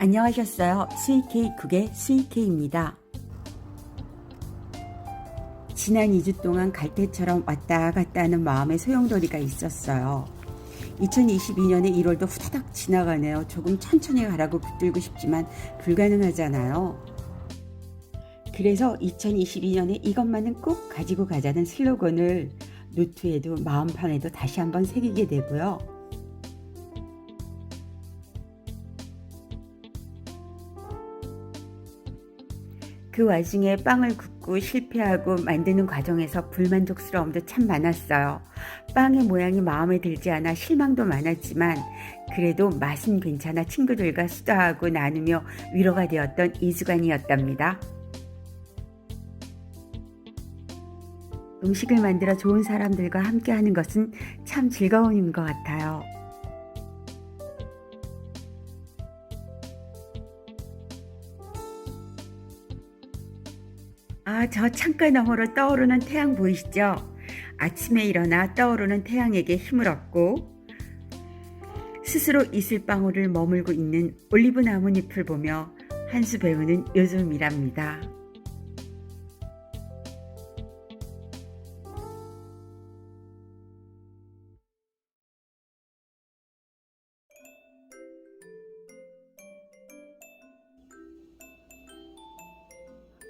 안녕하셨어요. 수익K 국의 수익K입니다. 지난 2주 동안 갈대처럼 왔다 갔다 하는 마음의 소용돌이가 있었어요. 2022년의 1월도 후다닥 지나가네요. 조금 천천히 가라고 붙들고 싶지만 불가능하잖아요. 그래서 2022년에 이것만은 꼭 가지고 가자는 슬로건을 노트에도 마음판에도 다시 한번 새기게 되고요. 그 와중에 빵을 굽고 실패하고 만드는 과정에서 불만족스러움도 참 많았어요. 빵의 모양이 마음에 들지 않아 실망도 많았지만 그래도 맛은 괜찮아 친구들과 수다하고 나누며 위로가 되었던 2주간이었답니다. 음식을 만들어 좋은 사람들과 함께 하는 것은 참 즐거운 것 같아요. 아, 저 창가 너머로 떠오르는 태양 보이시죠? 아침에 일어나 떠오르는 태양에게 힘을 얻고 스스로 이슬방울을 머물고 있는 올리브 나뭇잎을 보며 한수 배우는 요즘이랍니다.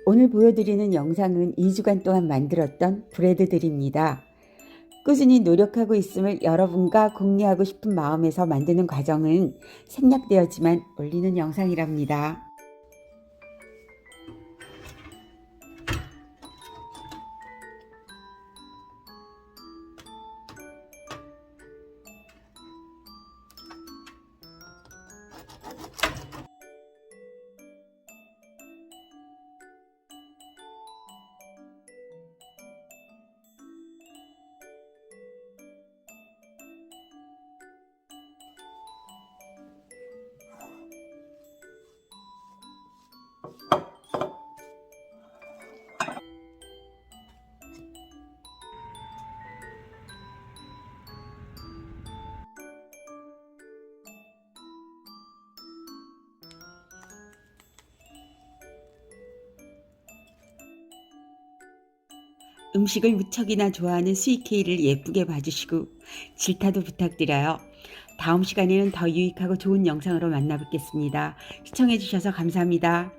오늘 보여드리는 영상은 2주간 동안 만들었던 브레드들입니다. 꾸준히 노력하고 있음을 여러분과 공유하고 싶은 마음에서 만드는 과정은 생략되었지만 올리는 영상이랍니다. 음식을 무척이나 좋아하는 수익케이를 예쁘게 봐주시고 질타도 부탁드려요. 다음 시간에는 더 유익하고 좋은 영상으로 만나 뵙겠습니다. 시청해주셔서 감사합니다.